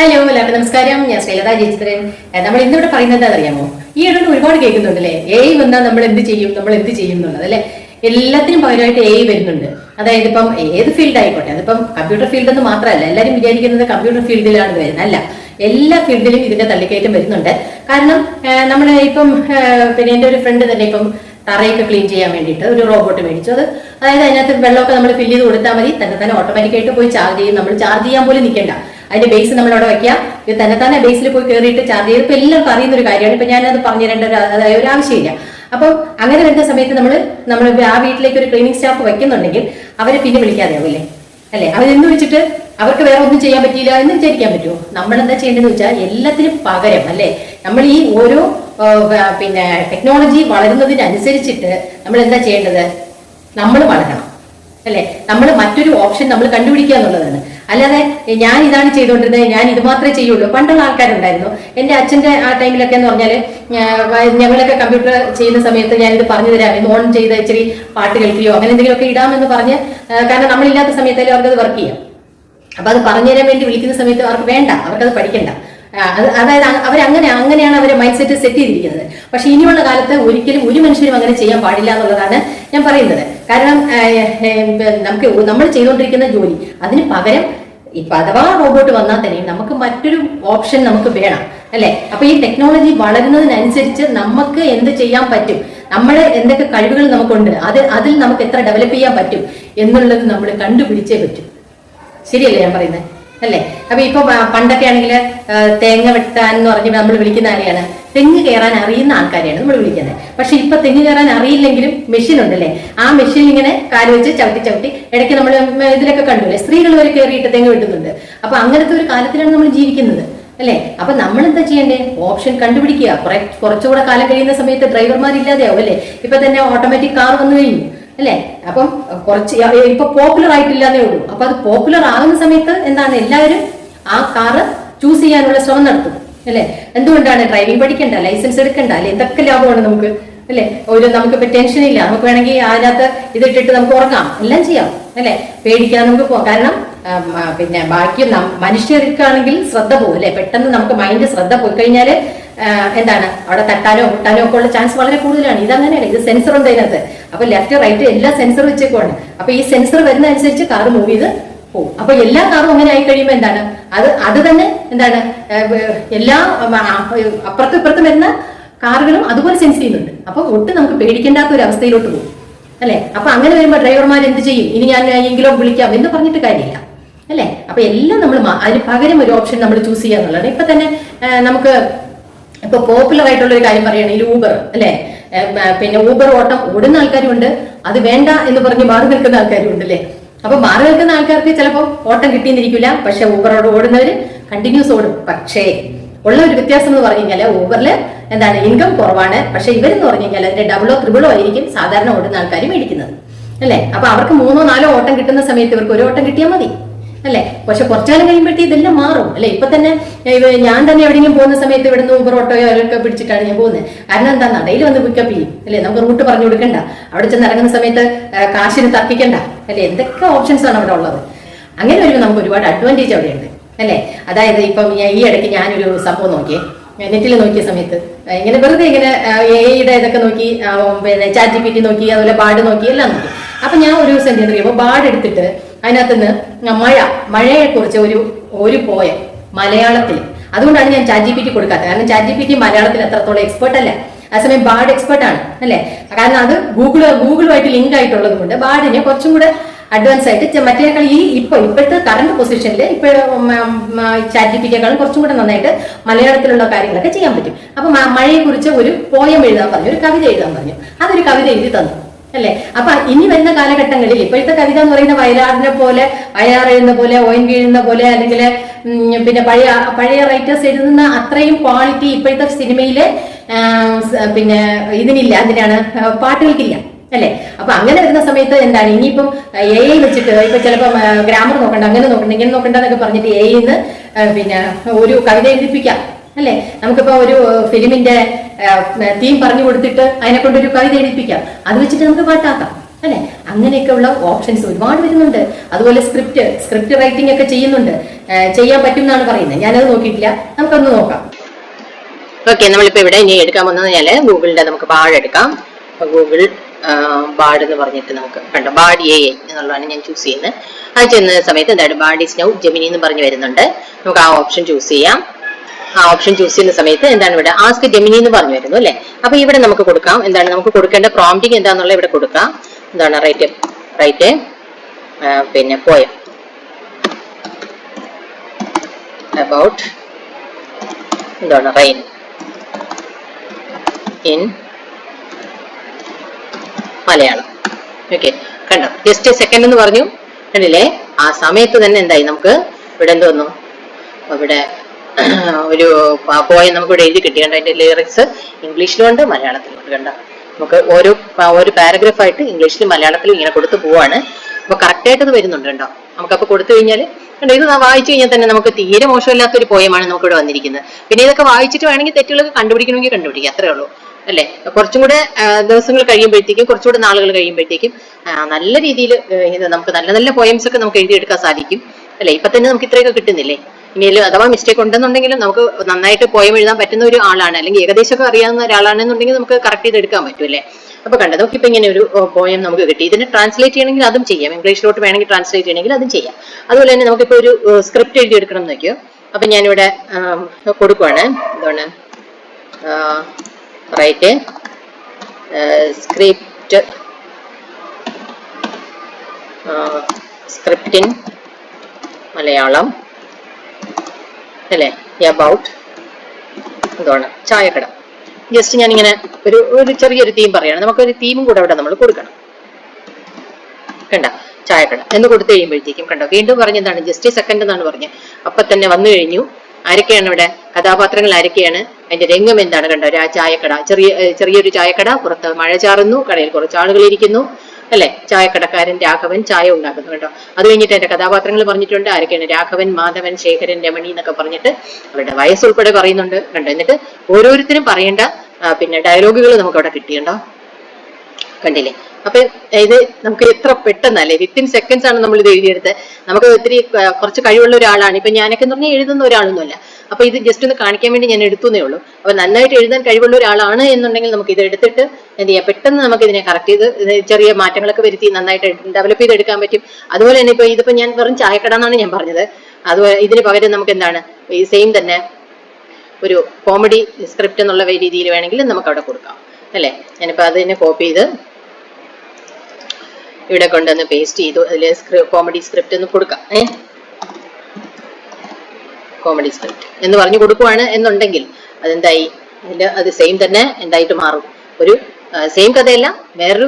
Hello എല്ലാവർക്കും നമസ്കാരം. ഞാൻ ശ്രീലത ജയിച്ചിത്രൻ നമ്മൾ ഇന്നിവിടെ പറയുന്നത് അറിയാമോ ഈ ഇടയിൽ ഒരുപാട് കേൾക്കുന്നുണ്ടല്ലേ? എ വന്നാൽ നമ്മൾ എന്ത് ചെയ്യും? നമ്മൾ എന്ത് ചെയ്യും എന്നുള്ളത് അല്ലെ? എല്ലാത്തിനും പകരമായിട്ട് എ വരുന്നുണ്ട്. അതായത് ഇപ്പം ഏത് ഫീൽഡ് ആയിക്കോട്ടെ അതിപ്പം കമ്പ്യൂട്ടർ ഫീൽഡ് എന്ന് മാത്രമല്ല എല്ലാവരും വിചാരിക്കുന്നത് കമ്പ്യൂട്ടർ ഫീൽഡിലാണ് വരുന്നത് അല്ല എല്ലാ ഫീൽഡിലും ഇതിന്റെ തള്ളിക്കയറ്റം വരുന്നുണ്ട്. കാരണം നമ്മുടെ ഇപ്പം പിന്നെ എന്റെ ഒരു ഫ്രണ്ട് തന്നെ ഇപ്പം തറയൊക്കെ ക്ലീൻ ചെയ്യാൻ വേണ്ടിയിട്ട് ഒരു റോബോട്ട് മേടിച്ചു. അത് അതായത് അതിനകത്ത് വെള്ളമൊക്കെ നമ്മൾ ഫില്ല് ചെയ്ത് കൊടുത്താൽ മതി. തന്നെ തന്നെ ഓട്ടോമാറ്റിക്കായിട്ട് പോയി ചാർജ് ചെയ്യും. നമ്മൾ ചാർജ് ചെയ്യാൻ പോലും നിൽക്കണ്ട. അതിന്റെ ബേസ് നമ്മൾ അവിടെ വെക്കാം. ഇത് തന്നെ തന്നെ ബേസിൽ പോയി കയറിയിട്ട് ചാർജ് ചെയ്ത് ഇപ്പൊ എല്ലാവർക്കും അറിയുന്ന ഒരു കാര്യമാണ്. ഇപ്പൊ ഞാനത് പറഞ്ഞു തരേണ്ട ഒരു ആവശ്യമില്ല. അപ്പം അങ്ങനെ വരുന്ന സമയത്ത് നമ്മൾ നമ്മൾ ആ വീട്ടിലേക്ക് ഒരു ക്ലീനിങ് സ്റ്റാഫ് വെക്കുന്നുണ്ടെങ്കിൽ അവരെ പിന്നെ വിളിക്കാതെ ആവില്ലേ അല്ലെ? അവരെന്ന് വെച്ചിട്ട് അവർക്ക് വേറെ ഒന്നും ചെയ്യാൻ പറ്റിയില്ല എന്ന് വിചാരിക്കാൻ പറ്റുമോ? നമ്മൾ എന്താ ചെയ്യേണ്ടതെന്ന് വെച്ചാൽ എല്ലാത്തിനും പകരം അല്ലെ? നമ്മൾ ഈ ഓരോ പിന്നെ ടെക്നോളജി വളരുന്നതിനനുസരിച്ചിട്ട് നമ്മൾ എന്താ ചെയ്യേണ്ടത്? നമ്മൾ വളരണം അല്ലെ? നമ്മൾ മറ്റൊരു ഓപ്ഷൻ നമ്മൾ കണ്ടുപിടിക്കുക എന്നുള്ളതാണ്. അല്ലാതെ ഞാൻ ഇതാണ് ചെയ്തുകൊണ്ടിരുന്നത് ഞാൻ ഇത് മാത്രമേ ചെയ്യുള്ളൂ. പണ്ടുള്ള ആൾക്കാരുണ്ടായിരുന്നു. എന്റെ അച്ഛന്റെ ആ ടൈമിലൊക്കെ എന്ന് പറഞ്ഞാൽ ഞങ്ങളൊക്കെ കമ്പ്യൂട്ടർ ചെയ്യുന്ന സമയത്ത് ഞാൻ ഇത് പറഞ്ഞു തരാം. ഇത് ഓൺ ചെയ്ത് ഇച്ചിരി പാട്ട് കേൾക്കുകയോ അങ്ങനെ എന്തെങ്കിലുമൊക്കെ ഇടാമെന്ന് പറഞ്ഞ് കാരണം നമ്മളില്ലാത്ത സമയത്തല്ലേ അവർക്കത് വർക്ക് ചെയ്യാം. അപ്പൊ അത് പറഞ്ഞു തരാൻ വേണ്ടി വിളിക്കുന്ന സമയത്ത് അവർക്ക് വേണ്ട അവർക്കത് പഠിക്കണ്ട. അത് അതായത് അവരങ്ങനെ അങ്ങനെ അങ്ങനെയാണ് അവരെ മൈൻഡ് സെറ്റ് സെറ്റ് ചെയ്തിരിക്കുന്നത്. പക്ഷെ ഇനിയുള്ള കാലത്ത് ഒരിക്കലും ഒരു മനുഷ്യരും അങ്ങനെ ചെയ്യാൻ പാടില്ല എന്നുള്ളതാണ് ഞാൻ പറയുന്നത്. കാരണം നമുക്ക് നമ്മൾ ചെയ്തുകൊണ്ടിരിക്കുന്ന ജോലി അതിന് പകരം ഇപ്പൊ അഥവാ റോബോട്ട് വന്നാൽ തന്നെ നമുക്ക് മറ്റൊരു ഓപ്ഷൻ നമുക്ക് വേണം അല്ലെ? അപ്പൊ ഈ ടെക്നോളജി വളരുന്നതിനനുസരിച്ച് നമുക്ക് എന്ത് ചെയ്യാൻ പറ്റും? നമ്മുടെ എന്തൊക്കെ കഴിവുകൾ നമുക്കുണ്ട്? അത് അതിൽ നമുക്ക് എത്ര ഡെവലപ്പ് ചെയ്യാൻ പറ്റും? എന്നുള്ളത് നമ്മൾ കണ്ടുപിടിച്ചേ പറ്റും. ശരിയല്ലേ ഞാൻ പറയുന്നത് അല്ലേ? അപ്പൊ ഇപ്പൊ പണ്ടൊക്കെ ആണെങ്കിൽ തേങ്ങ വെട്ടാൻ എന്ന് പറഞ്ഞ് നമ്മൾ വിളിക്കുന്ന ആരെയാണ്? തെങ്ങ് കയറാൻ അറിയുന്ന ആൾക്കാരെയാണ് നമ്മൾ വിളിക്കുന്നത്. പക്ഷെ ഇപ്പൊ തെങ്ങ് കയറാൻ അറിയില്ലെങ്കിലും മെഷീൻ ഉണ്ടല്ലേ ആ മെഷീൻ ഇങ്ങനെ കാൽ വെച്ച് ചവിട്ടി ചവിട്ടി ഇടയ്ക്ക് നമ്മൾ ഇതിലൊക്കെ കണ്ടുല്ലേ? സ്ത്രീകൾ വരെ കയറിയിട്ട് തെങ്ങ് വെട്ടുന്നുണ്ട്. അപ്പൊ അങ്ങനത്തെ ഒരു കാലത്തിലാണ് നമ്മൾ ജീവിക്കുന്നത്. അല്ലേ? അപ്പൊ നമ്മൾ എന്താ ചെയ്യണ്ടേ? ഓപ്ഷൻ കണ്ടുപിടിക്കുക. കുറെ കുറച്ചുകൂടെ കാലം കഴിയുന്ന സമയത്ത് ഡ്രൈവർമാർ ഇല്ലാതെയാവും അല്ലേ? ഇപ്പൊ തന്നെ ഓട്ടോമാറ്റിക് കാർ വന്നു കഴിഞ്ഞു. അല്ലേ? അപ്പം കുറച്ച് ഇപ്പൊ പോപ്പുലർ ആയിട്ടില്ലാന്നേ ഉള്ളൂ. അപ്പൊ അത് പോപ്പുലർ ആകുന്ന സമയത്ത് എന്താണ്? എല്ലാവരും ആ കാറ് ചൂസ് ചെയ്യാനുള്ള ശ്രമം നടത്തും. അല്ലെ? എന്തുകൊണ്ടാണ്? ഡ്രൈവിംഗ് പഠിക്കണ്ട ലൈസൻസ് എടുക്കണ്ട അല്ലെ? എന്തൊക്കെ ലാഭമാണ് നമുക്ക്. അല്ലെ? ഒരു നമുക്കിപ്പോ ടെൻഷൻ ഇല്ല. നമുക്ക് വേണമെങ്കിൽ അതിനകത്ത് ഇതിട്ടിട്ട് നമുക്ക് ഉറങ്ങാം. എല്ലാം ചെയ്യാം. അല്ലെ? പേടിക്കാൻ നമുക്ക് പോകാം. കാരണം പിന്നെ ബാക്കി മനുഷ്യർക്കാണെങ്കിൽ ശ്രദ്ധ പോകും അല്ലെ? പെട്ടെന്ന് നമുക്ക് മൈൻഡ് ശ്രദ്ധ പോയി കഴിഞ്ഞാൽ എന്താണ്? അവിടെ തട്ടാനോ മുട്ടാനോ ഒക്കെ ഉള്ള ചാൻസ് വളരെ കൂടുതലാണ്. ഇതങ്ങനെയാണ് ഇത് സെൻസർ ഉണ്ട് അതിനകത്ത്. അപ്പൊ ലെഫ്റ്റ് റൈറ്റ് എല്ലാ സെൻസർ വെച്ചേക്കുവാണ്. അപ്പൊ ഈ സെൻസർ വരുന്ന അനുസരിച്ച് കാർ മൂവ് ചെയ്ത് പോകും. അപ്പൊ എല്ലാ കാറും അങ്ങനെ ആയി കഴിയുമ്പോൾ എന്താണ്? അത് അത് തന്നെ എന്താണ്? എല്ലാ അപ്പുറത്തും ഇപ്പുറത്തും വരുന്ന കാറുകളും അതുപോലെ സെൻസ് ചെയ്യുന്നുണ്ട്. അപ്പൊ ഒട്ടും നമുക്ക് പേടിക്കേണ്ടാത്ത ഒരു അവസ്ഥയിലോട്ട് പോകും. അല്ലെ? അപ്പൊ അങ്ങനെ വരുമ്പോൾ ഡ്രൈവർമാർ എന്ത് ചെയ്യും? ഇനി ഞാൻ എങ്കിലും വിളിക്കാം എന്ന് പറഞ്ഞിട്ട് കാര്യമില്ല. അല്ലെ? അപ്പൊ എല്ലാം നമ്മൾ അതിന് പകരം ഒരു ഓപ്ഷൻ നമ്മൾ ചൂസ് ചെയ്യാന്നുള്ളതാണ്. ഇപ്പൊ തന്നെ നമുക്ക് ഇപ്പൊ പോപ്പുലർ ആയിട്ടുള്ള ഒരു കാര്യം പറയുകയാണെങ്കിൽ ഊബർ അല്ലെ? പിന്നെ ഊബർ ഓട്ടം ഓടുന്ന ആൾക്കാരുണ്ട്. അത് വേണ്ട എന്ന് പറഞ്ഞ് മാറി നിൽക്കുന്ന ആൾക്കാരും ഉണ്ട് അല്ലെ? അപ്പൊ മാറി നിൽക്കുന്ന ആൾക്കാർക്ക് ചിലപ്പോൾ ഓട്ടം കിട്ടിയെന്നിരിക്കില്ല. പക്ഷെ ഊബറോട് ഓടുന്നവര് കണ്ടിന്യൂസ് ഓടും. പക്ഷേ ഉള്ള ഒരു വ്യത്യാസം എന്ന് പറഞ്ഞു കഴിഞ്ഞാൽ ഊബറിൽ എന്താണ് ഇൻകം കുറവാണ്. പക്ഷെ ഇവരെന്ന് പറഞ്ഞു കഴിഞ്ഞാൽ അതിന്റെ ഡബിളോ ത്രിബിളോ ആയിരിക്കും സാധാരണ ഓടുന്ന ആൾക്കാർ മേടിക്കുന്നത്. അല്ലെ? അപ്പൊ അവർക്ക് മൂന്നോ നാലോ ഓട്ടം കിട്ടുന്ന സമയത്ത് ഇവർക്ക് ഒരു ഓട്ടം കിട്ടിയാൽ മതി. അല്ലെ? പക്ഷെ കുറച്ചു കാലം കഴിയുമ്പോഴത്തേ ഇതെല്ലാം മാറും. അല്ലെ? ഇപ്പൊ തന്നെ ഞാൻ തന്നെ എവിടെയെങ്കിലും പോകുന്ന സമയത്ത് ഇവിടുന്ന് ഊബർ ഓട്ടോയോ ഒക്കെ പിടിച്ചിട്ടാണ് ഞാൻ പോകുന്നത്. കാരണം എന്താ? നടയിൽ വന്ന് പിക്കപ്പ് ചെയ്യും. അല്ലെ? നമുക്ക് റൂട്ട് പറഞ്ഞു കൊടുക്കണ്ട. അവിടെ ചെന്ന് ഇറങ്ങുന്ന സമയത്ത് കാശിന് തർക്കിക്കണ്ട. അല്ലെ? എന്തൊക്കെ ഓപ്ഷൻസ് ആണ് അവിടെ ഉള്ളത്? അങ്ങനെ വരുമ്പോൾ നമുക്ക് ഒരുപാട് അഡ്വാന്റേജ് അവിടെ ഉണ്ട് അല്ലെ? അതായത് ഇപ്പം ഈ ഇടയ്ക്ക് ഞാനൊരു സംഭവം നോക്കിയേ. നെറ്റിൽ നോക്കിയ സമയത്ത് ഇങ്ങനെ വെറുതെ ഇങ്ങനെ എയുടെ ഇതൊക്കെ നോക്കി പിന്നെ ചാറ്റ് ജി പി ടി നോക്കി അതുപോലെ ബാഡ് നോക്കി എല്ലാം നോക്കി. അപ്പൊ ഞാൻ ഒരു ദിവസം എന്ത് ചെയ്യുമ്പോൾ ബാഡ് എടുത്തിട്ട് അതിനകത്ത് നിന്ന് മഴ മഴയെ കുറിച്ച് ഒരു ഒരു പോയം മലയാളത്തിൽ. അതുകൊണ്ടാണ് ഞാൻ ചാറ്റ് ജി പി ടി കൊടുക്കാത്തത്. കാരണം ചാറ്റ് ജി പി ടി മലയാളത്തിൽ എത്രത്തോളം എക്സ്പെർട്ട് അല്ല. അതേസമയം ബാഡ് എക്സ്പെർട്ട് ആണ് അല്ലേ? കാരണം അത് ഗൂഗിൾ ഗൂഗിളുമായിട്ട് ലിങ്ക് ആയിട്ടുള്ളത് കൊണ്ട് ബാഡിനെ കുറച്ചും കൂടെ അഡ്വാൻസ് ആയിട്ട് മറ്റേക്കാൾ ഈ ഇപ്പൊ ഇപ്പോഴത്തെ കറണ്ട് പൊസിഷനിൽ ഇപ്പോൾ ചാറ്റ് ജി പിറ്റേക്കാളും കുറച്ചും കൂടെ നന്നായിട്ട് മലയാളത്തിലുള്ള കാര്യങ്ങളൊക്കെ ചെയ്യാൻ പറ്റും. അപ്പൊ മഴയെക്കുറിച്ച് ഒരു പോയം എഴുതാൻ പറഞ്ഞു ഒരു കവിത എഴുതാൻ പറഞ്ഞു. അതൊരു കവിത എഴുതി തന്നു. അല്ലേ? അപ്പൊ ഇനി വരുന്ന കാലഘട്ടങ്ങളിൽ ഇപ്പോഴത്തെ കവിത എന്ന് പറയുന്ന വയലാറിനെ പോലെ വയലാർ പോലെ ഓയിൻ വീഴുന്ന പോലെ അല്ലെങ്കിൽ പിന്നെ പഴയ പഴയ റൈറ്റേഴ്സ് എഴുതുന്ന അത്രയും ക്വാളിറ്റി ഇപ്പോഴത്തെ സിനിമയിലെ പിന്നെ ഇതിനില്ല അതിനാണ് പാട്ടുകൾക്കില്ല അല്ലെ? അപ്പൊ അങ്ങനെ വരുന്ന സമയത്ത് എന്താണ്? ഇനിയിപ്പം എ ഐ വെച്ചിട്ട് ഇപ്പൊ ചിലപ്പോൾ ഗ്രാമർ നോക്കണ്ട അങ്ങനെ നോക്കണ്ട ഇങ്ങനെ നോക്കണ്ട എന്നൊക്കെ പറഞ്ഞിട്ട് എ ഐന്ന് പിന്നെ ഒരു കവിത എഴുതിപ്പിക്കാം. അല്ലെ? നമുക്കിപ്പോ ഒരു ഫിലിമിന്റെ തീം പറഞ്ഞു കൊടുത്തിട്ട് അതിനെ കൊണ്ട് ഒരു കവിത എഴുതിപ്പിക്കാം അത് വെച്ചിട്ട് നമുക്ക് പാട്ടാക്കാം അല്ലെ? അങ്ങനെയൊക്കെ ഉള്ള ഓപ്ഷൻസ് ഒരുപാട് വരുന്നുണ്ട്. അതുപോലെ സ്ക്രിപ്റ്റ് സ്ക്രിപ്റ്റ് റൈറ്റിംഗ് ഒക്കെ ചെയ്യുന്നുണ്ട്. ചെയ്യാൻ പറ്റും എന്നാണ് പറയുന്നത്. ഞാനത് നോക്കിയിട്ടില്ല. നമുക്കൊന്ന് നോക്കാം. ഓക്കെ നമ്മളിപ്പോ ഇവിടെ ഇനി എടുക്കാൻ പോകുന്നത് കഴിഞ്ഞാൽ ഗൂഗിളിന്റെ നമുക്ക് ബാഡ് എടുക്കാം. ഗൂഗിൾ ബാഡ് എന്ന് പറഞ്ഞിട്ട് നമുക്ക് കണ്ടോ ബാഡ് എ എന്നുള്ളതാണ് ഞാൻ ചൂസ് ചെയ്യുന്നത്. അത് ചെയ്യുന്ന സമയത്ത് എന്താണ് ബാഡ് ഇസ് നൗ ജെമിനി എന്ന് പറഞ്ഞു വരുന്നുണ്ട്. നമുക്ക് ആ ഓപ്ഷൻ ചൂസ് ചെയ്യാം. ആ ഓപ്ഷൻ ചൂസ് ചെയ്യുന്ന സമയത്ത് എന്താണ് ഇവിടെ ആസ്ക് ജെമിനി എന്ന് പറഞ്ഞു വരുന്നു അല്ലെ? അപ്പൊ ഇവിടെ നമുക്ക് കൊടുക്കാം. എന്താണ്? നമുക്ക് കൊടുക്കേണ്ട പ്രോംപ്റ്റിംഗ് എന്താണെന്നുള്ള ഇവിടെ കൊടുക്കാം. എന്താണ്? റൈറ്റ് റൈറ്റ് പിന്നെ പോയ. അബൌട്ട് എന്താണ്? Rain in Malayalam. ഓക്കെ കണ്ടോ? ജസ്റ്റ് സെക്കൻഡ് എന്ന് പറഞ്ഞു. കണ്ടില്ലേ? ആ സമയത്ത് തന്നെ എന്തായി? നമുക്ക് ഇവിടെ എന്ത് വന്നു? ഇവിടെ ഒരു പോയം നമുക്ക് ഇവിടെ എഴുതി കിട്ടി. കണ്ടോ അതിന്റെ ലിറിക്സ് ഇംഗ്ലീഷിലും ഉണ്ട് മലയാളത്തിലും ഉണ്ട് കണ്ടോ? നമുക്ക് ഓരോ ഒരു പാരഗ്രാഫായിട്ട് ഇംഗ്ലീഷിലും മലയാളത്തിലും ഇങ്ങനെ കൊടുത്തു പോവാണ്. അപ്പൊ കറക്റ്റ് ആയിട്ട് അത് വരുന്നുണ്ട് കേട്ടോ നമുക്കപ്പോൾ കൊടുത്തു കഴിഞ്ഞാൽ കണ്ടോ ഇത് വായിച്ചു കഴിഞ്ഞാൽ തന്നെ നമുക്ക് തീരെ മോശമില്ലാത്ത ഒരു പോയമാണ് നമുക്ക് ഇവിടെ വന്നിരിക്കുന്നത്. പിന്നെ ഇതൊക്കെ വായിച്ചിട്ട് വേണമെങ്കിൽ തെറ്റുകളൊക്കെ കണ്ടുപിടിക്കണമെങ്കിൽ കണ്ടുപിടിക്കാം അത്രേ ഉള്ളൂ. അല്ലെ? കുറച്ചും കൂടെ ദിവസങ്ങൾ കഴിയുമ്പോഴത്തേക്കും കുറച്ചുകൂടെ നാളുകൾ കഴിയുമ്പോഴത്തേക്കും നല്ല രീതിയിൽ നമുക്ക് നല്ല നല്ല പോയംസ് ഒക്കെ നമുക്ക് എഴുതിയെടുക്കാൻ സാധിക്കും. അല്ലെ? ഇപ്പൊ തന്നെ നമുക്ക് ഇത്രയൊക്കെ കിട്ടുന്നില്ലേ? ഇനിയും അഥവാ മിസ്റ്റേക്ക് ഉണ്ടെന്നുണ്ടെങ്കിലും നമുക്ക് നന്നായിട്ട് പോയം എഴുതാൻ പറ്റുന്ന ഒരു ആളാണ്. അല്ലെങ്കിൽ ഏകദേശമൊക്കെ അറിയാവുന്ന ഒരാളാണെന്നുണ്ടെങ്കിൽ നമുക്ക് കറക്റ്റ് ചെയ്ത് എടുക്കാൻ പറ്റുമല്ലേ അപ്പൊ കണ്ടത് ഇപ്പൊ ഇങ്ങനെ ഒരു പോയം നമുക്ക് കിട്ടി. ഇതിനെ ട്രാൻസ്ലേറ്റ് ചെയ്യണമെങ്കിൽ അതും ചെയ്യാം. ഇംഗ്ലീഷിലോട്ട് വേണമെങ്കിൽ ട്രാൻസ്ലേറ്റ് ചെയ്യണമെങ്കിൽ അതും ചെയ്യാം. അതുപോലെ തന്നെ നമുക്കിപ്പോ ഒരു സ്ക്രിപ്റ്റ് എഴുതി എടുക്കണം എന്ന് വയ്ക്കും അപ്പൊ ഞാനിവിടെ കൊടുക്കുവാണ്. എന്താണ് റൈറ്റ് സ്ക്രിപ്റ്റ് സ്ക്രിപ്റ്റിൻ മലയാളം. അല്ലേ? അബൌട്ട് എന്താണ് ചായക്കട. ജസ്റ്റ് ഞാനിങ്ങനെ ഒരു ഒരു ചെറിയൊരു തീം പറയാണ്. നമുക്കൊരു തീമും കൂടെ അവിടെ നമ്മൾ കൊടുക്കണം. കണ്ട? ചായക്കട. എന്ന് കൊടുത്തു കഴിയുമ്പോഴത്തേക്കും കണ്ടോ? വീണ്ടും പറഞ്ഞതാണ് ജസ്റ്റ് സെക്കൻഡ് എന്നാണ് പറഞ്ഞത് അപ്പൊ തന്നെ വന്നു കഴിഞ്ഞു. ആരൊക്കെയാണ് ഇവിടെ? കഥാപാത്രങ്ങൾ ആരൊക്കെയാണ്? അതിന്റെ രംഗം എന്താണ്? കണ്ടോ? ഒരു ആ ചായക്കട. ചെറിയ ചെറിയൊരു ചായക്കട. പുറത്ത് മഴ ചാറുന്നു. കടയിൽ കുറച്ച് ആളുകൾ ഇരിക്കുന്നു. അല്ലെ? ചായക്കടക്കാരൻ രാഘവൻ ചായ ഉണ്ടാക്കുന്നു കേട്ടോ. അത് കഴിഞ്ഞിട്ട് എന്റെ കഥാപാത്രങ്ങൾ പറഞ്ഞിട്ടുണ്ട്. ആരൊക്കെയാണ്? രാഘവൻ മാധവൻ ശേഖരൻ രമണി എന്നൊക്കെ പറഞ്ഞിട്ട് അവരുടെ വയസ്സ് ഉൾപ്പെടെ പറയുന്നുണ്ട്. കണ്ടോ? എന്നിട്ട് ഓരോരുത്തരും പറയേണ്ട പിന്നെ ഡയലോഗുകൾ നമുക്ക് അവിടെ കിട്ടിയുണ്ടോ കണ്ടില്ലേ? അപ്പൊ ഇത് നമുക്ക് എത്ര പെട്ടെന്നല്ലേ? വിത്തിൻ സെക്കൻഡ്സ് ആണ് നമ്മൾ ഇത് എഴുതിയെടുത്ത് നമുക്ക് ഒത്തിരി കുറച്ച് കഴിവുള്ള ഒരാളാണ്. ഇപ്പൊ ഞാനൊക്കെ എന്ന് പറഞ്ഞാൽ എഴുതുന്ന ഒരാളൊന്നുമല്ല. അപ്പൊ ഇത് ജസ്റ്റ് ഒന്ന് കാണിക്കാൻ വേണ്ടി ഞാൻ എടുത്തുന്നേ ഉള്ളൂ. അപ്പൊ നന്നായിട്ട് എഴുതാൻ കഴിവുള്ള ഒരാളാണ് എന്നുണ്ടെങ്കിൽ നമുക്ക് ഇത് എടുത്തിട്ട് എന്ത് ചെയ്യാം? പെട്ടെന്ന് നമുക്ക് ഇതിനെ കറക്റ്റ് ചെയ്ത് ചെറിയ മാറ്റങ്ങളൊക്കെ വരുത്തി നന്നായിട്ട് ഡെവലപ്പ് ചെയ്ത് എടുക്കാൻ പറ്റും. അതുപോലെ തന്നെ ഇപ്പൊ ഇതിപ്പോ ഞാൻ വെറും ചായക്കട എന്നാണ് ഞാൻ പറഞ്ഞത്. അതുപോലെ ഇതിന് പകരം നമുക്ക് എന്താണ്? ഈ സെയിം തന്നെ ഒരു കോമഡി സ്ക്രിപ്റ്റ് എന്നുള്ള രീതിയിൽ വേണമെങ്കിൽ നമുക്ക് അവിടെ കൊടുക്കാം. അല്ലേ? ഞാനിപ്പോ അതിനെ കോപ്പി ചെയ്ത് ഇവിടെ കൊണ്ടുവന്ന് പേസ്റ്റ് ചെയ്തു. അതിൽ കോമഡി സ്ക്രിപ്റ്റ് എന്ന് കൊടുക്കാം. ഏ? കോമഡി സ്ക്രിപ്റ്റ് എന്ന് പറഞ്ഞു കൊടുക്കുവാണ് എന്നുണ്ടെങ്കിൽ അതെന്തായി? അതിന്റെ അത് സെയിം തന്നെ എന്തായിട്ട് മാറും. ഒരു സെയിം കഥയല്ല വേറൊരു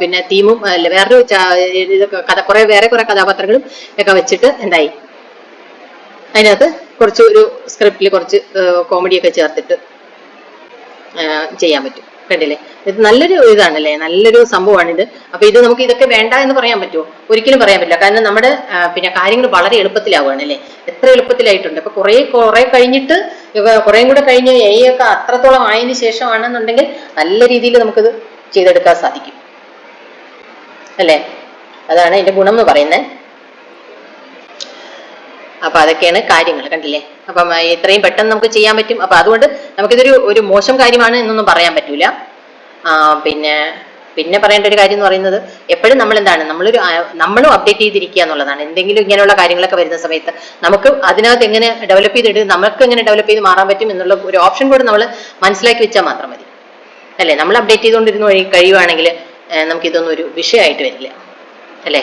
പിന്നെ തീമും അല്ല വേറൊരു കഥ കുറെ വേറെ കുറെ കഥാപാത്രങ്ങളും ഒക്കെ വെച്ചിട്ട് എന്തായി? അതിനകത്ത് കുറച്ച് ഒരു സ്ക്രിപ്റ്റിൽ കുറച്ച് കോമഡിയൊക്കെ ചേർത്തിട്ട് ചെയ്യാൻ പറ്റും. കണ്ടില്ലേ? ഇത് നല്ലൊരു ഇതാണല്ലേ? നല്ലൊരു സംഭവമാണ് ഇത് അപ്പൊ ഇത് നമുക്ക് ഇതൊക്കെ വേണ്ട എന്ന് പറയാൻ പറ്റുമോ? ഒരിക്കലും പറയാൻ പറ്റില്ല. കാരണം നമ്മുടെ പിന്നെ കാര്യങ്ങൾ വളരെ എളുപ്പത്തിലാവുകയാണ് അല്ലേ? എത്ര എളുപ്പത്തിലായിട്ടുണ്ട്. അപ്പൊ കുറെ കുറെ കഴിഞ്ഞിട്ട് കുറെ കൂടെ കഴിഞ്ഞ് എ ഒക്കെ അത്രത്തോളം ആയതിനു ശേഷമാണെന്നുണ്ടെങ്കിൽ നല്ല രീതിയിൽ നമുക്കിത് ചെയ്തെടുക്കാൻ സാധിക്കും. അല്ലേ? അതാണ് അതിന്റെ ഗുണം എന്ന് പറയുന്നത്. അപ്പൊ അതൊക്കെയാണ് കാര്യങ്ങൾ. കണ്ടില്ലേ? അപ്പം എത്രയും പെട്ടെന്ന് നമുക്ക് ചെയ്യാൻ പറ്റും. അപ്പൊ അതുകൊണ്ട് നമുക്കിതൊരു ഒരു മോശം കാര്യമാണ് എന്നൊന്നും പറയാൻ പറ്റൂല. പിന്നെ പിന്നെ പറയേണ്ട ഒരു കാര്യം എന്ന് പറയുന്നത് എപ്പോഴും നമ്മൾ എന്താണ് നമ്മളൊരു നമ്മളും അപ്ഡേറ്റ് ചെയ്തിരിക്കുക എന്നുള്ളതാണ്. എന്തെങ്കിലും ഇങ്ങനെയുള്ള കാര്യങ്ങളൊക്കെ വരുന്ന സമയത്ത് നമുക്ക് അതിനകത്ത് എങ്ങനെ ഡെവലപ്പ് ചെയ്തിട്ട് നമുക്ക് എങ്ങനെ ഡെവലപ്പ് ചെയ്ത് മാറാൻ പറ്റും എന്നുള്ള ഒരു ഓപ്ഷൻ കൂടെ നമ്മൾ മനസ്സിലാക്കി വെച്ചാൽ മാത്രം മതി. അല്ലേ? നമ്മൾ അപ്ഡേറ്റ് ചെയ്തുകൊണ്ടിരുന്ന വഴി കഴിയുവാണെങ്കിൽ നമുക്കിതൊന്നും ഒരു വിഷയമായിട്ട് വരില്ല. അല്ലേ?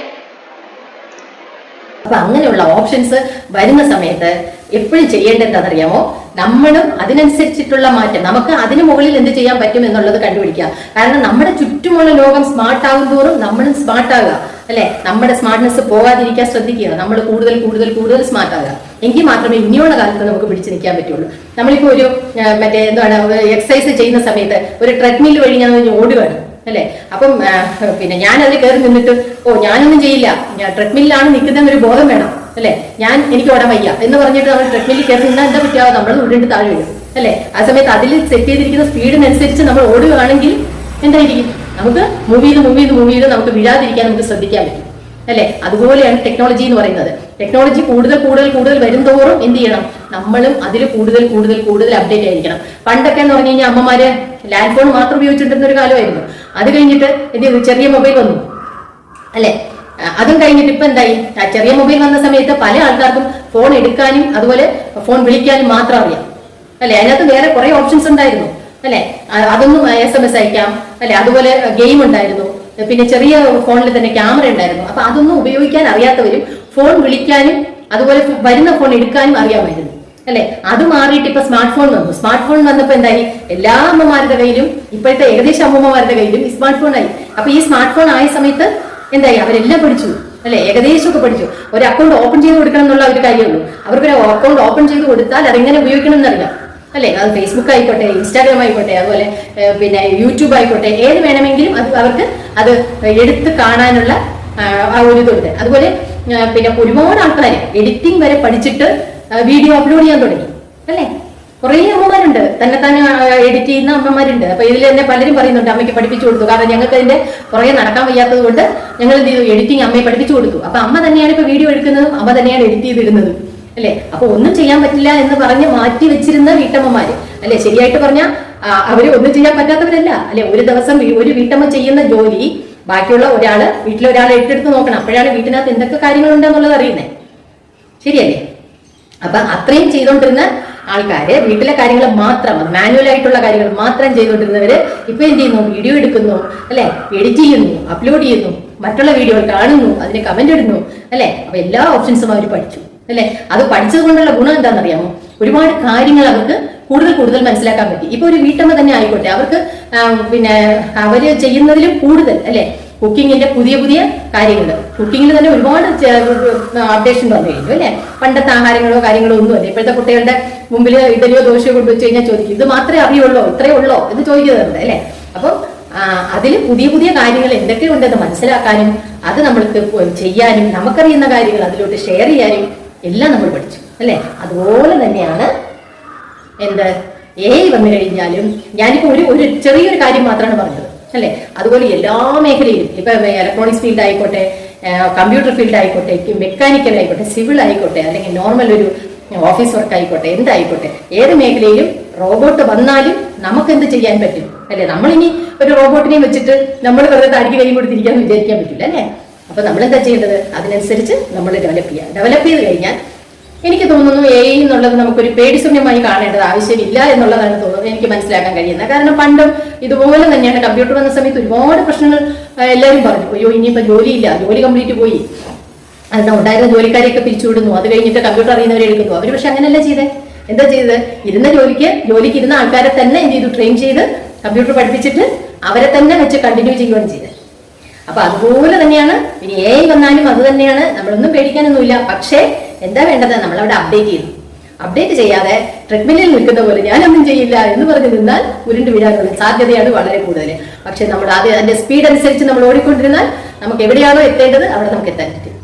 അപ്പൊ അങ്ങനെയുള്ള ഓപ്ഷൻസ് വരുന്ന സമയത്ത് എപ്പോഴും ചെയ്യേണ്ടത് എന്താണെന്നറിയാമോ നമ്മളും അതിനനുസരിച്ചിട്ടുള്ള മാറ്റം. നമുക്ക് അതിന് മുകളിൽ എന്ത് ചെയ്യാൻ പറ്റും എന്നുള്ളത് കണ്ടുപിടിക്കുക. കാരണം നമ്മുടെ ചുറ്റുമുള്ള ലോകം സ്മാർട്ട് ആകും തോറും നമ്മളും സ്മാർട്ട് ആകുക. അല്ലെ? നമ്മുടെ സ്മാർട്ട്നെസ് പോകാതിരിക്കാൻ ശ്രദ്ധിക്കുക. നമ്മൾ കൂടുതൽ കൂടുതൽ കൂടുതൽ സ്മാർട്ട് ആകുക. എങ്കിൽ മാത്രമേ ഇനിയുള്ള കാലത്ത് നമുക്ക് പിടിച്ചു നിൽക്കാൻ പറ്റുള്ളൂ. നമ്മളിപ്പോ ഒരു മറ്റേ എന്താണ് എക്സസൈസ് ചെയ്യുന്ന സമയത്ത് ഒരു ട്രെഡ്മിൽ വഴി ഞാൻ ഓടുകയാണ്. അല്ലെ? അപ്പം പിന്നെ ഞാൻ അതിൽ കയറി നിന്നിട്ട് ഓ ഞാനൊന്നും ചെയ്യില്ല. ഞാൻ ട്രെഡ്മില്ലാണ് നിൽക്കുന്ന ഒരു ബോധം വേണം അല്ലെ? ഞാൻ എനിക്ക് ഓടാൻ വയ്യ എന്ന് പറഞ്ഞിട്ട് നമ്മൾ ട്രെഡ്മില്ലിൽ കയറി നിന്നാൽ എന്താ പറ്റുക? നമ്മൾ ഉരുണ്ട് താഴെ വീഴും അല്ലെ? ആ സമയത്ത് അതിൽ സെറ്റ് ചെയ്തിരിക്കുന്ന സ്പീഡിനനുസരിച്ച് നമ്മൾ ഓടുകയാണെങ്കിൽ എന്തായിരിക്കും? നമുക്ക് മൂവ് ചെയ്ത് മൂവ് ചെയ്ത് മൂവ് ചെയ്ത് നമുക്ക് വീഴാതിരിക്കാൻ നമുക്ക് ശ്രദ്ധിക്കാൻ പറ്റും അല്ലെ? അതുപോലെയാണ് ടെക്നോളജി എന്ന് പറയുന്നത്. ടെക്നോളജി കൂടുതൽ കൂടുതൽ കൂടുതൽ വരുംതോറും എന്ത് ചെയ്യണം? നമ്മളും അതിൽ കൂടുതൽ കൂടുതൽ കൂടുതൽ അപ്ഡേറ്റ് ആയിരിക്കണം. പണ്ടൊക്കെ എന്ന് പറഞ്ഞു കഴിഞ്ഞാൽ അമ്മമാര് ലാൻഡ് ഫോൺ മാത്രം ഉപയോഗിച്ചിട്ടിരുന്ന ഒരു കാലമായിരുന്നു. അത് കഴിഞ്ഞിട്ട് എന്ത് ചെയ്തു? ചെറിയ മൊബൈൽ വന്നു. അല്ലെ? അതും കഴിഞ്ഞിട്ട് ഇപ്പൊ എന്തായി? ചെറിയ മൊബൈൽ വന്ന സമയത്ത് പല ആൾക്കാർക്കും ഫോൺ എടുക്കാനും അതുപോലെ ഫോൺ വിളിക്കാനും മാത്രം അറിയാം. അല്ലെ? അതിനകത്ത് വേറെ കുറെ ഓപ്ഷൻസ് ഉണ്ടായിരുന്നു. അല്ലെ? അതൊന്നും എസ് എം എസ് അയക്കാം. അല്ലെ? അതുപോലെ ഗെയിം ഉണ്ടായിരുന്നു. പിന്നെ ചെറിയ ഫോണിൽ തന്നെ ക്യാമറ ഉണ്ടായിരുന്നു. അപ്പൊ അതൊന്നും ഉപയോഗിക്കാൻ അറിയാത്തവരും ഫോൺ വിളിക്കാനും അതുപോലെ വരുന്ന ഫോൺ എടുക്കാനും അറിയാമായിരുന്നു. അല്ലെ? അത് മാറിയിട്ട് ഇപ്പൊ സ്മാർട്ട് ഫോൺ വന്നു. സ്മാർട്ട് ഫോൺ വന്നപ്പോ എന്തായി? എല്ലാ അമ്മമാരുടെ കയ്യിലും ഇപ്പോഴത്തെ ഏകദേശം അമ്മമാരുടെ കയ്യിലും ഈ സ്മാർട്ട് ഫോൺ ആയി. അപ്പൊ ഈ സ്മാർട്ട് ഫോൺ ആയ സമയത്ത് എന്തായി? അവരെല്ലാം പഠിച്ചു അല്ലെ? ഏകദേശം ഒക്കെ പഠിച്ചു ഒരു അക്കൗണ്ട് ഓപ്പൺ ചെയ്ത് കൊടുക്കണം എന്നുള്ള ഒരു കാര്യമുള്ളൂ അവർക്ക് ഒരു അക്കൗണ്ട് ഓപ്പൺ ചെയ്ത് കൊടുത്താൽ അതെങ്ങനെ ഉപയോഗിക്കണം എന്നറിയാം. അല്ലെ? അത് ഫേസ്ബുക്ക് ആയിക്കോട്ടെ ഇൻസ്റ്റാഗ്രാം ആയിക്കോട്ടെ അതുപോലെ പിന്നെ യൂട്യൂബ് ആയിക്കോട്ടെ ഏത് വേണമെങ്കിലും അത് അവർക്ക് അത് എടുത്ത് കാണാനുള്ള ആ, ഒരു ഇതുണ്ട്. അതുപോലെ പിന്നെ ഒരുപാട് ആൾക്കാർ എഡിറ്റിംഗ് വരെ പഠിച്ചിട്ട് വീഡിയോ അപ്ലോഡ് ചെയ്യാൻ തുടങ്ങി. അല്ലേ? കുറേ അമ്മമാരുണ്ട്. തന്നെ തന്നെ എഡിറ്റ് ചെയ്യുന്ന അമ്മമാരുണ്ട്. അപ്പൊ ഇതിൽ തന്നെ പലരും പറയുന്നുണ്ട് അമ്മയ്ക്ക് പഠിപ്പിച്ചു കൊടുത്തു. കാരണം ഞങ്ങൾക്ക് അതിന്റെ പുറകെ നടക്കാൻ വയ്യാത്തത് കൊണ്ട് ഞങ്ങൾ എന്ത് ചെയ്തു എഡിറ്റിംഗ് അമ്മയെ പഠിപ്പിച്ചു കൊടുത്തു. അപ്പൊ അമ്മ തന്നെയാണ് ഇപ്പൊ വീഡിയോ എടുക്കുന്നതും. അമ്മ തന്നെയാണ് എഡിറ്റ് ചെയ്തിരുന്നത് അല്ലെ? അപ്പൊ ഒന്നും ചെയ്യാൻ പറ്റില്ല എന്ന് പറഞ്ഞ് മാറ്റി വെച്ചിരുന്ന വീട്ടമ്മമാര്. അല്ലെ? ശരിയായിട്ട് പറഞ്ഞാൽ അവർ ഒന്നും ചെയ്യാൻ പറ്റാത്തവരല്ല. അല്ലെ? ഒരു ദിവസം ഒരു വീട്ടമ്മ ചെയ്യുന്ന ജോലി ബാക്കിയുള്ള ഒരാൾ വീട്ടിലെ ഒരാളെ ഏറ്റെടുത്ത് നോക്കണം. അപ്പോഴാണ് വീട്ടിനകത്ത് എന്തൊക്കെ കാര്യങ്ങളുണ്ടെന്നുള്ളത് അറിയുന്നത് ശരിയല്ലേ? അപ്പൊ അത്രയും ചെയ്തുകൊണ്ടിരുന്ന ആൾക്കാര് വീട്ടിലെ കാര്യങ്ങൾ മാത്രം മാനുവൽ ആയിട്ടുള്ള കാര്യങ്ങൾ മാത്രം ചെയ്തുകൊണ്ടിരുന്നവര് ഇപ്പൊ എന്ത് ചെയ്യുന്നു? വീഡിയോ എടുക്കുന്നു അല്ലെ? എഡിറ്റ് ചെയ്യുന്നു അപ്ലോഡ് ചെയ്യുന്നു മറ്റുള്ള വീഡിയോ കാണുന്നു അതിന് കമന്റ് ഇടുന്നു അല്ലെ? അപ്പൊ എല്ലാ ഓപ്ഷൻസും അവർ പഠിച്ചു അല്ലെ? അത് പഠിച്ചത് കൊണ്ടുള്ള ഗുണം എന്താണെന്നറിയാമോ? ഒരുപാട് കാര്യങ്ങൾ അവർക്ക് കൂടുതൽ കൂടുതൽ മനസ്സിലാക്കാൻ പറ്റി. ഇപ്പൊ ഒരു വീട്ടമ്മ തന്നെ ആയിക്കോട്ടെ അവർക്ക് പിന്നെ അവർ ചെയ്യുന്നതിലും കൂടുതൽ അല്ലെ? കുക്കിങ്ങിന്റെ പുതിയ പുതിയ കാര്യങ്ങൾ കുക്കിങ്ങിൽ തന്നെ ഒരുപാട് അപ്ഡേഷൻ വന്നു കഴിഞ്ഞു അല്ലെ? പണ്ടത്തെ ആഹാരങ്ങളോ കാര്യങ്ങളോ ഒന്നും അല്ല. ഇപ്പോഴത്തെ കുട്ടികളുടെ മുമ്പിൽ ഇഡലിയോ ദോശയോ കൊണ്ടുവച്ച് കഴിഞ്ഞാൽ ചോദിക്കും ഇത് മാത്രമേ അറിയുള്ളൂ? ഇത്രയേ ഉള്ളോ? എന്ന് ചോദിക്കുന്നുണ്ട് അല്ലെ? അപ്പം അതിൽ പുതിയ പുതിയ കാര്യങ്ങൾ എന്തൊക്കെ ഉണ്ടെന്ന് മനസ്സിലാക്കാനും അത് നമ്മൾക്ക് ചെയ്യാനും നമുക്കറിയുന്ന കാര്യങ്ങൾ അതിലോട്ട് ഷെയർ ചെയ്യാനും എല്ലാം നമ്മൾ പഠിച്ചു അല്ലെ? അതുപോലെ തന്നെയാണ് എന്ത്? ഏ വന്നു കഴിഞ്ഞാലും ഞാനിപ്പോ ഒരു ഒരു ചെറിയൊരു കാര്യം മാത്രമാണ് പറഞ്ഞത്. അല്ലെ? അതുപോലെ എല്ലാ മേഖലയിലും ഇപ്പൊ ഇലക്ട്രോണിക്സ് ഫീൽഡ് ആയിക്കോട്ടെ കമ്പ്യൂട്ടർ ഫീൽഡ് ആയിക്കോട്ടെ മെക്കാനിക്കൽ ആയിക്കോട്ടെ സിവിൽ ആയിക്കോട്ടെ അല്ലെങ്കിൽ നോർമൽ ഒരു ഓഫീസ് വർക്ക് ആയിക്കോട്ടെ എന്തായിക്കോട്ടെ ഏത് മേഖലയിലും റോബോട്ട് വന്നാലും നമുക്ക് എന്ത് ചെയ്യാൻ പറ്റും? അല്ലെ? നമ്മളിനി ഒരു റോബോട്ടിനെ വെച്ചിട്ട് നമ്മൾ വെറുതെ താടിക്ക് കൈ കൊടുത്തിരിക്കാന്ന് വിചാരിക്കാൻ പറ്റില്ല അല്ലെ? അപ്പൊ നമ്മൾ എന്താ ചെയ്യേണ്ടത്? അതിനനുസരിച്ച് നമ്മൾ ഡെവലപ്പ് ചെയ്യുക ഡെവലപ്പ് ചെയ്ത് കഴിഞ്ഞാൽ എനിക്ക് തോന്നുന്നു എ ഐ എന്നുള്ളത് നമുക്കൊരു പേടിശൂന്യമായി കാണേണ്ടത് ആവശ്യമില്ല എന്നുള്ളതാണ് തോന്നുന്നത്. എനിക്ക് മനസ്സിലാക്കാൻ കഴിയുന്നത്. കാരണം പണ്ടും ഇതുപോലെ തന്നെയാണ് കമ്പ്യൂട്ടർ വന്ന സമയത്ത് ഒരുപാട് പ്രശ്നങ്ങൾ എല്ലാവരും പറഞ്ഞു. അയ്യോ ഇനിയിപ്പോ ജോലിയില്ല. ജോലി കംപ്ലീറ്റ് പോയി. അന്ന് ഉണ്ടായിരുന്ന ജോലിക്കാരെയൊക്കെ പിരിച്ചുവിടുന്നു. അത് കഴിഞ്ഞിട്ട് കമ്പ്യൂട്ടർ അറിയുന്നവരെ എടുക്കുന്നു. അവർ പക്ഷെ അങ്ങനെയല്ല ചെയ്തേ. എന്താ ചെയ്തത് ഇരുന്ന ജോലിക്ക് ജോലിക്ക് ഇരുന്ന ആൾക്കാരെ തന്നെ എന്ത് ചെയ്തു? ട്രെയിൻ ചെയ്ത് കമ്പ്യൂട്ടർ പഠിപ്പിച്ചിട്ട് അവരെ തന്നെ വെച്ച് കണ്ടിന്യൂ ചെയ്യുകയാണ് ചെയ്തത് അപ്പൊ അതുപോലെ തന്നെയാണ് ഇനി എ വന്നാലും അത് തന്നെയാണ്. നമ്മളൊന്നും പേടിക്കാനൊന്നുമില്ല. പക്ഷേ എന്താ വേണ്ടത്? നമ്മൾ അവിടെ അപ്ഡേറ്റ് ചെയ്തു. അപ്ഡേറ്റ് ചെയ്യാതെ ട്രെഡ്മില്ലിൽ നിൽക്കുന്ന പോലെ ഞാൻ ഒന്നും ചെയ്യില്ല എന്ന് പറഞ്ഞ് നിന്നാൽ ഉരുണ്ട് വീഴാനുള്ള സാധ്യതയാണ് വളരെ കൂടുതൽ. പക്ഷെ നമ്മൾ ആദ്യം അതിന്റെ സ്പീഡ് അനുസരിച്ച് നമ്മൾ ഓടിക്കൊണ്ടിരുന്നാൽ നമുക്ക് എവിടെയാണോ എത്തേണ്ടത് അവിടെ നമുക്ക് എത്താൻ പറ്റും.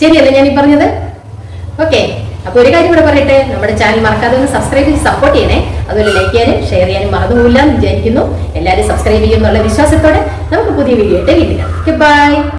ശരിയല്ലേ ഞാൻ ഈ പറഞ്ഞത്? ഓക്കെ അപ്പൊ ഒരു കാര്യം കൂടെ പറയട്ടെ? നമ്മുടെ ചാനൽ മറക്കാതെ ഒന്ന് സബ്സ്ക്രൈബ് ചെയ്ത് സപ്പോർട്ട് ചെയ്യണേ. അതുപോലെ ലൈക്ക് ചെയ്യാനും ഷെയർ ചെയ്യാനും മറന്നുപോയില്ല എന്ന് വിചാരിക്കുന്നു. എല്ലാവരും സബ്സ്ക്രൈബ് ചെയ്യുന്നുള്ള വിശ്വാസത്തോടെ നമുക്ക് പുതിയ വീഡിയോ ആയിട്ട് വീട്ടിൽ ബൈ